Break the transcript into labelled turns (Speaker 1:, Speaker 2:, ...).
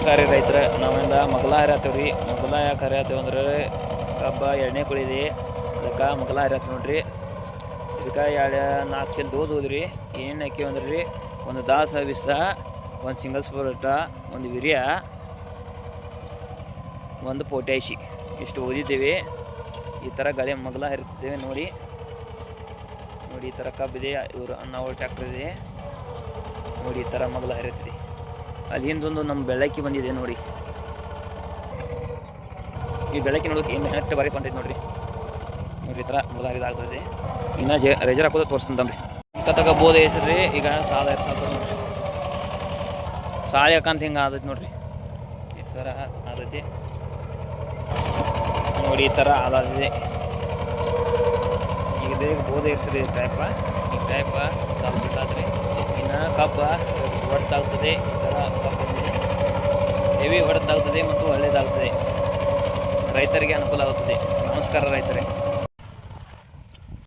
Speaker 1: ನಮಸ್ಕಾರ ರೈತರ ನಾವಿಂದ ಮಗಲ ಹರಿಯತ್ತೀವಿ ರೀ ಮಗಲ ಯಾಕೆ ಹರಿಯತ್ತೀವಿ ಅಂದ್ರೆ ಕಬ್ಬ ಎಣ್ಣೆ ಕುಡಿದಿ ಅದಕ್ಕೆ ಮಗಲ ಹರಿಯಾತೀವಿ ನೋಡ್ರಿ. ಇದಕ್ಕೆ ಎರಡು ನಾಲ್ಕು ಚೀಲ ದೋದು ಹೋದ್ರಿ ಏನು ಹಾಕಿವಿ ಅಂದ್ರೆ ರೀ ಒಂದು ದಾಸ ಬಿಸ ಒಂದು ಸಿಂಗಲ್ ಸ್ಪೋಟ ಒಂದು ವಿರಿಯ, ಒಂದು ಪೊಟ್ಯಾಶಿ. ಇಷ್ಟು ಓದಿದ್ದೀವಿ. ಈ ಥರ ಗಳೆ ಮಗಲ ಹರಿತೀವಿ ನೋಡಿ. ನೋಡಿ ಈ ಥರ ಕಬ್ಬಿದೆ ಇವರು ಅನ್ನ ಟ್ಯಾಕ್ಟ್ರ್ ಇದೆ. ನೋಡಿ ಈ ಥರ ಮಗಲ ಹರಿಯುತ್ತಿದೆ ಅಲ್ಲಿ ಹಿಂದೊಂದು ನಮ್ಮ ಬೆಳಕಿ ಬಂದಿದೆ ನೋಡಿ. ಈ ಬೆಳಕಿ ನೋಡೋಕೆ ನೆಟ್ಟು ಬಾರಿ ಬಂತೈತೆ ನೋಡ್ರಿ. ನೋಡ್ರಿ ಈ ಥರ ಮಗಲ ಆಗ್ತದೆ ಇನ್ನು ಜೆ ರೆಜರ್ ಹಾಕೋದು ತೋರಿಸ್ತಂತಂದ್ರಿ ತಗ ಬೋಧ ಐತ್ರಿ ಈಗ ಸಾಲ ಸಾಲ ನೋಡ್ರಿ. ಸಾಲ ಹಾಕಂತ ಹಿಂಗೆ ಆದೈತೆ ನೋಡ್ರಿ. ಈ ಥರ ಆದೈತಿ. ನೋಡಿ ಈ ಥರ ಆದಾಗಿದೆ. ಈಗ ಬೋಧ ಈ ಟೈಪ ಈ ಟೈಪ ಸಾಲ ಬಿಟ್ಟಾದ್ರಿ ಇನ್ನು ಕಬ್ಬ ಥರ ಹೆವಿ ಹೊಡೆದಾಗ್ತದೆ ಮತ್ತು ಒಳ್ಳೆಯದಾಗ್ತದೆ ರೈತರಿಗೆ ಅನುಕೂಲ ಆಗುತ್ತದೆ. ನಮಸ್ಕಾರ ರೈತರೇ.